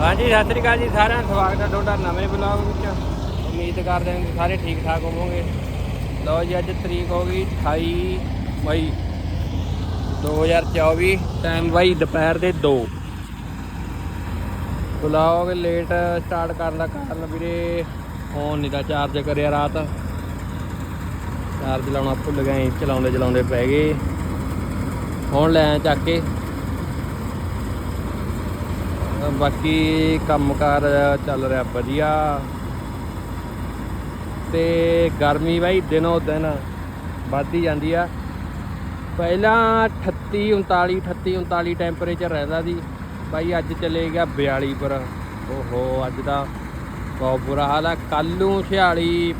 ਹਾਂਜੀ, ਸਤਿ ਸ੍ਰੀ ਅਕਾਲ ਜੀ ਸਾਰਿਆਂ ਦਾ। ਸਵਾਗਤ ਹੈ ਤੁਹਾਡਾ ਨਵੇਂ ਬਲੌਗ ਵਿੱਚ। ਉਮੀਦ ਕਰਦੇ ਹਾਂ ਕਿ ਸਾਰੇ ਠੀਕ ਠਾਕ ਹੋਵੋਗੇ। ਲਓ ਜੀ, ਅੱਜ ਤਰੀਕ ਹੋ ਗਈ 28 ਮਈ 2024 ਟਾਈਮ ਬਾਈ ਦੁਪਹਿਰ ਦੇ 2 ਬਲੌਗ ਲੇਟ ਸਟਾਰਟ ਕਰਨ ਦਾ ਕਾਰਨ ਵੀਰੇ ਫੋਨ ਨਹੀਂ ਤਾਂ ਚਾਰਜ ਕਰਿਆ ਰਾਤ। ਚਾਰਜ ਲਾਉਣਾ ਭੁੱਲ ਗਏ ਚਲਾਉਂਦੇ ਚਲਾਉਂਦੇ ਪੈ ਗਏ। ਹੁਣ ਲੈ ਚੱਕ ਕੇ ਬਾਕੀ ਕੰਮਕਾਰ ਚੱਲ ਰਿਹਾ ਵਧੀਆ। ਤੇ ਗਰਮੀ ਬਾਈ ਦਿਨੋਂ ਦਿਨ ਵੱਧਦੀ ਜਾਂਦੀ ਆ। ਪਹਿਲਾਂ 38 39 38 39 ਟੈਂਪਰੇਚਰ ਰਹਿੰਦਾ ਸੀ। ਬਾਈ ਅੱਜ ਚਲੇ ਗਿਆ 42 ਪਰ ਓਹੋ, ਅੱਜ ਦਾ ਬਹੁਤ ਬੁਰਾ ਹਾਲ ਆ। ਕੱਲ ਨੂੰ 46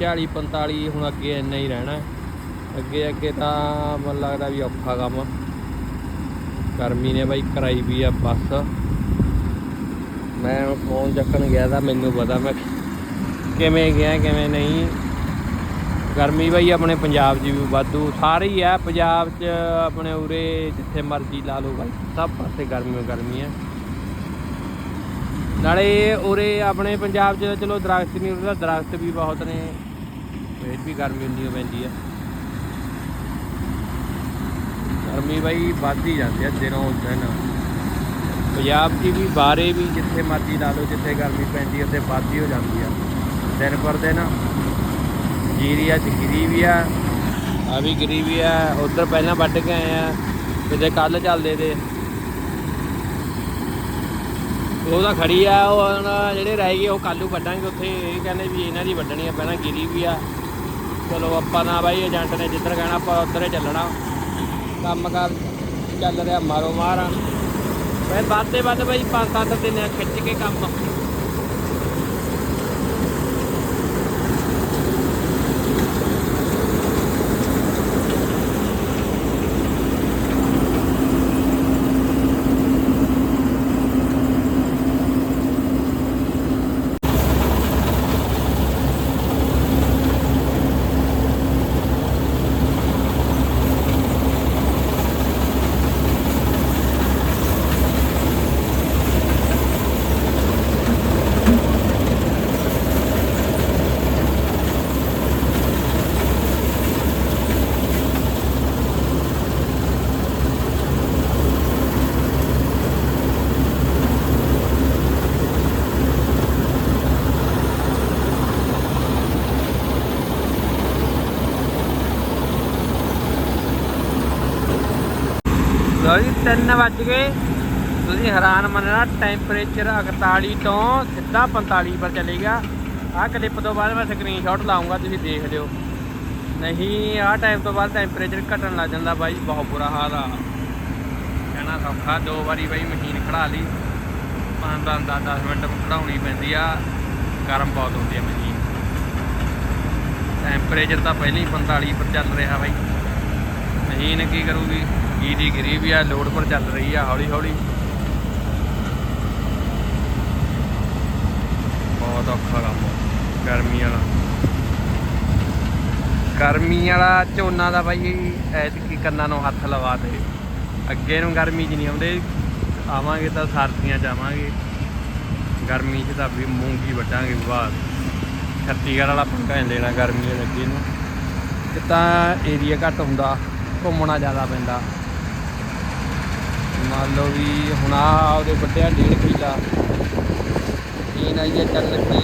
46 45 ਹੁਣ ਅੱਗੇ ਇੰਨਾ ਹੀ ਰਹਿਣਾ। ਅੱਗੇ ਅੱਗੇ ਤਾਂ ਮੈਨੂੰ ਲੱਗਦਾ ਵੀ ਔਖਾ ਕੰਮ। ਗਰਮੀ ਨੇ ਬਾਈ ਕਰਾਈ ਵੀ ਆ ਬੱਸ। ਮੈਂ ਫੋਨ ਚੱਕਣ ਗਿਆ ਤਾਂ ਮੈਨੂੰ ਪਤਾ ਮੈਂ ਕਿਵੇਂ ਗਿਆ, ਕਿਵੇਂ ਨਹੀਂ। ਗਰਮੀ ਬਈ ਆਪਣੇ ਪੰਜਾਬ 'ਚ ਵੀ ਵਾਧੂ, ਸਾਰੇ ਹੀ ਆ ਪੰਜਾਬ 'ਚ, ਆਪਣੇ ਉਰੇ ਜਿੱਥੇ ਮਰਜ਼ੀ ਲਾ ਲਓ ਬਾਈ, ਸਭ ਪਾਸੇ ਗਰਮੀ ਗਰਮੀ ਆ। ਨਾਲੇ ਉਰੇ ਆਪਣੇ ਪੰਜਾਬ 'ਚ ਤਾਂ ਚਲੋ ਦਰਖਤ ਨਹੀਂ ਉਰੇ ਤਾਂ ਦਰਖਤ ਵੀ ਬਹੁਤ ਨੇ, ਫੇਰ ਵੀ ਗਰਮੀ ਉਨੀ ਓ ਪੈਂਦੀ ਆ। ਗਰਮੀ ਬਈ ਵੱਧ ਹੀ ਜਾਂਦੀ ਆ ਦਿਨੋਂ ਦਿਨ। ਪੰਜਾਬ 'ਚ ਵੀ ਬਾਰੇ ਵੀ ਜਿੱਥੇ ਮਰਜ਼ੀ ਲਾ ਲਓ, ਜਿੱਥੇ ਗਰਮੀ ਪੈਂਦੀ ਉੱਥੇ ਵੱਧਦੀ ਹੋ ਜਾਂਦੀ ਆ। ਦਿਨ ਪਰ ਦਿਨ ਜੀਰੀਆ ਚ ਗਿਰੀ ਵੀ ਆ ਆ ਵੀ ਗਿਰੀ ਵੀ ਆ। ਉਧਰ ਪਹਿਲਾਂ ਵੱਢ ਕੇ ਆਏ ਆ, ਕਿਤੇ ਕੱਲ ਚੱਲਦੇ ਤੇ। ਉਹ ਤਾਂ ਖੜੀ ਆ, ਉਹ ਜਿਹੜੇ ਰਹਿ ਗਏ, ਉਹ ਕੱਲੂ ਵੱਢਾਂਗੇ ਉੱਥੇ। ਇਹ ਕਹਿੰਦੇ ਵੀ ਇਹਨਾਂ ਦੀ ਵੱਢਣੀ ਆ, ਪਹਿਲਾਂ ਗਿਰੀ ਵੀ ਆ। ਚਲੋ ਆਪਾਂ ਨਾ ਬਾਈ, ਏਜੰਟ ਨੇ ਜਿੱਧਰ ਕਹਿਣਾ, ਆਪਾਂ ਉੱਧਰ ਹੀ ਚੱਲਣਾ। ਕੰਮ ਕਰ ਚੱਲ ਰਿਹਾ, ਮਾਰੋ ਮਾਰ ਮੈਂ ਵੱਧ ਤੇ ਵੱਧ ਬਾਈ 5-7 ਦਿਨ ਖਿੱਚ ਕੇ ਕੰਮ ਲਓ ਜੀ 3 ਵੱਜ ਗਏ। ਤੁਸੀਂ ਹੈਰਾਨ ਮੰਨਣਾ ਟੈਂਪਰੇਚਰ 41 ਤੋਂ ਸਿੱਧਾ 45 ਪਰ ਚਲੇ ਗਿਆ। ਆਹ ਕਲਿੱਪ ਤੋਂ ਬਾਅਦ ਮੈਂ ਸਕਰੀਨਸ਼ਾਟ ਲਾਉਂਗਾ, ਤੁਸੀਂ ਦੇਖ ਲਿਓ। ਨਹੀਂ, ਆਹ ਟਾਈਮ ਤੋਂ ਬਾਅਦ ਟੈਂਪਰੇਚਰ ਘਟਣ ਲੱਗ ਜਾਂਦਾ ਬਾਈ, ਬਹੁਤ ਬੁਰਾ ਹਾਲ ਆ। ਕਹਿਣਾ ਸੌਖਾ, ਦੋ ਵਾਰੀ ਬਾਈ ਮਸ਼ੀਨ ਖੜਾ ਲਈ। 5 10 10 ਮਿੰਟ ਖੜਾਉਣੀ ਪੈਂਦੀ ਆ। ਗਰਮ ਬਹੁਤ ਹੁੰਦੀ ਆ ਮਸ਼ੀਨ ਟੈਂਪਰੇਚਰ ਤਾਂ ਪਹਿਲਾਂ ਹੀ 45 ਪਰ ਚੱਲ ਰਿਹਾ ਬਾਈ। ਮਸ਼ੀਨ ਕੀ ਕਰੂਗੀ? ਗੀਰੀ ਗਿਰੀ ਵੀ ਆ ਲੋਡ ਪਰ ਚੱਲ ਰਹੀ ਆ, ਹੌਲੀ ਹੌਲੀ। ਬਹੁਤ ਔਖਾ ਕੰਮ ਗਰਮੀ ਵਾਲਾ। ਗਰਮੀ ਵਾਲਾ ਝੋਨਾ ਦਾ ਬਾਈ ਐਤਕੀ ਕੰਨਾਂ ਨੂੰ ਹੱਥ ਲਵਾ ਦੇ। ਅੱਗੇ ਨੂੰ ਗਰਮੀ 'ਚ ਨਹੀਂ ਆਉਂਦੇ, ਆਵਾਂਗੇ ਤਾਂ ਸਰਦੀਆਂ 'ਚ ਆਵਾਂਗੇ। ਗਰਮੀ 'ਚ ਤਾਂ ਵੀ ਮੂੰਗੀ ਵੱਢਾਂਗੇ ਬਾਅਦ ਛੱਤੀਗੜ੍ਹ ਵਾਲਾ ਪੰਗਾ ਨਹੀਂ ਲੈਣਾ ਗਰਮੀ ਦੇ ਅੱਗੇ ਨੂੰ। ਤਾਂ ਏਰੀਆ ਘੱਟ ਹੁੰਦਾ, ਘੁੰਮਣਾ ਜ਼ਿਆਦਾ ਪੈਂਦਾ। ਮੰਨ ਲਓ ਵੀ ਹੁਣ ਆ ਉਹਦੇ ਵੱਡਿਆ ਡੇਢ ਕਿਲਾ। ਇਹ ਨਾ ਇਹ ਚੱਲ ਕੇ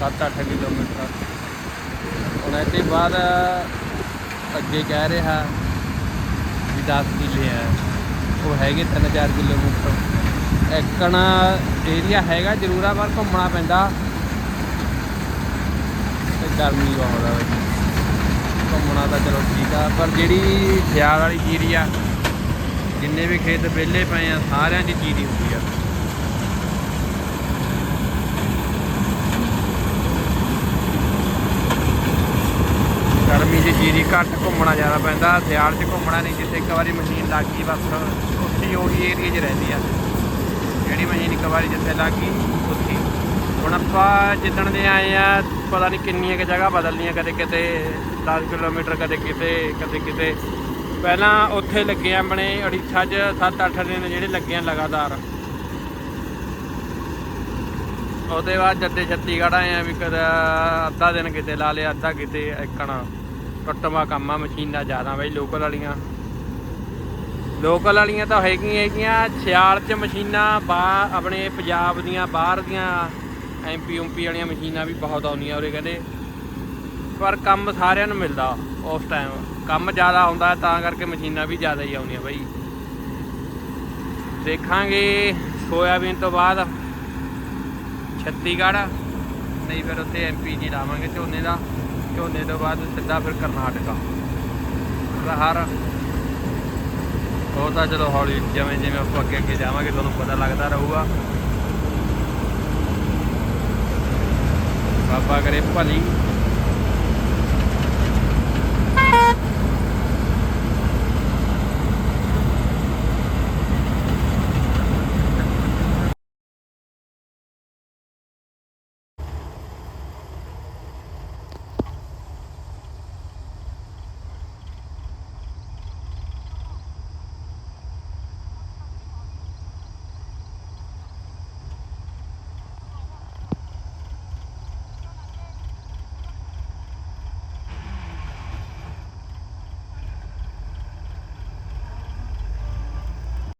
7-8 ਕਿਲੋਮੀਟਰ। ਹੁਣ ਇਹਦੇ ਬਾਅਦ ਅੱਗੇ ਕਹਿ ਰਿਹਾ ਵੀ 10 ਕਿਲੇ ਹੈ ਉਹ ਹੈਗੇ 3-4 ਕਿਲੋਮੀਟਰ। ਐਕਣਾ ਏਰੀਆ ਹੈਗਾ, ਜ਼ਰੂਰ ਆ, ਪਰ ਘੁੰਮਣਾ ਪੈਂਦਾ। ਤੇ ਗਰਮੀ ਬਹੁਤ ਆ। ਘੁੰਮਣਾ ਤਾਂ ਚਲੋ ਠੀਕ ਆ, ਪਰ ਜਿਹੜੀ ਸਿਆਲ ਵਾਲੀ ਜੀਰੀ ਆ ਜਿੰਨੇ ਵੀ ਖੇਤ ਵਿਹਲੇ ਪਏ ਆ, ਸਾਰਿਆਂ ਦੀ ਜੀਰੀ ਹੁੰਦੀ ਆ। ਗਰਮੀ 'ਚ ਜੀਰੀ ਘੱਟ ਘੁੰਮਣਾ ਜ਼ਿਆਦਾ ਪੈਂਦਾ, ਸਿਆਲ 'ਚ ਘੁੰਮਣਾ ਨਹੀਂ, ਜਿੱਥੇ ਇੱਕ ਵਾਰੀ ਮਸ਼ੀਨ ਲੱਗ ਗਈ ਬਸ ਉੱਥੇ ਉਹੀ ਏਰੀਆ 'ਚ ਰਹਿੰਦੀ ਆ। ਜਿਹੜੀ ਮਸ਼ੀਨ ਇੱਕ ਵਾਰੀ ਜਿੱਥੇ ਲੱਗ ਗਈ ਉੱਥੇ ਹੁਣ ਆਪਾਂ ਜਿੱਦਣ ਦੇ ਆਏ ਆ, ਪਤਾ ਨਹੀਂ ਕਿੰਨੀਆਂ ਕਿ ਜਗ੍ਹਾ ਬਦਲਣੀਆਂ, ਕਦੇ ਕਿਤੇ 10 ਕਿਲੋਮੀਟਰ, ਕਦੇ ਕਿਤੇ ਕਦੇ ਕਿਤੇ। ਪਹਿਲਾਂ ਉੱਥੇ ਲੱਗੇ ਆਪਣੇ ਅੜੀਸਾ 'ਚ 7-8 ਦਿਨ ਜਿਹੜੇ ਲੱਗੇ ਆ ਲਗਾਤਾਰ। ਉਹਦੇ ਬਾਅਦ ਜੱਦੇ ਛੱਤੀਗੜ੍ਹ ਆਏ ਆ ਵੀ ਕਦ ਅੱਧਾ ਦਿਨ ਕਿਤੇ ਲਾ ਲਿਆ, ਅੱਧਾ ਕਿਤੇ ਇੱਕਣਾ। ਟੁੱਟਵਾ ਕੰਮ ਆ ਮਸ਼ੀਨਾਂ ਜ਼ਿਆਦਾ ਬਈ ਲੋਕਲ ਵਾਲੀਆਂ। ਲੋਕਲ ਵਾਲੀਆਂ ਤਾਂ ਹੈਗੀਆਂ ਹੈਗੀਆਂ, ਸਿਆਲ 'ਚ ਮਸ਼ੀਨਾਂ ਬਾ ਆਪਣੇ ਪੰਜਾਬ ਦੀਆਂ, ਬਾਹਰ ਦੀਆਂ ਐਮਪੀ ਉਂਪੀ ਵਾਲੀਆਂ ਮਸ਼ੀਨਾਂ ਵੀ ਬਹੁਤ ਆਉਂਦੀਆਂ ਉਰੇ ਕਹਿੰਦੇ। ਪਰ ਕੰਮ ਸਾਰਿਆਂ ਨੂੰ ਮਿਲਦਾ ਉਸ ਟਾਈਮ ਕੰਮ ਜ਼ਿਆਦਾ ਆਉਂਦਾ ਤਾਂ ਕਰਕੇ ਮਸ਼ੀਨਾਂ ਵੀ ਜ਼ਿਆਦਾ ਹੀ ਆਉਂਦੀਆਂ ਬਈ। ਦੇਖਾਂਗੇ ਸੋਇਆਬੀਨ ਤੋਂ ਬਾਅਦ ਛੱਤੀਗੜ੍ਹ, ਨਹੀਂ ਫਿਰ ਉੱਥੇ ਐਮਪੀ ਜੀ ਲਾਵਾਂਗੇ ਝੋਨੇ ਦਾ। ਝੋਨੇ ਤੋਂ ਬਾਅਦ ਸਿੱਧਾ ਫਿਰ ਕਰਨਾਟਕਾ। ਹਰ ਉਹ ਤਾਂ ਚਲੋ ਹੌਲੀ ਜਿਵੇਂ ਜਿਵੇਂ ਆਪਾਂ ਅੱਗੇ ਅੱਗੇ ਜਾਵਾਂਗੇ, ਤੁਹਾਨੂੰ ਪਤਾ ਲੱਗਦਾ ਰਹੂਗਾ। ਬਾਬਾ ਕਰੇ ਭਲੀ।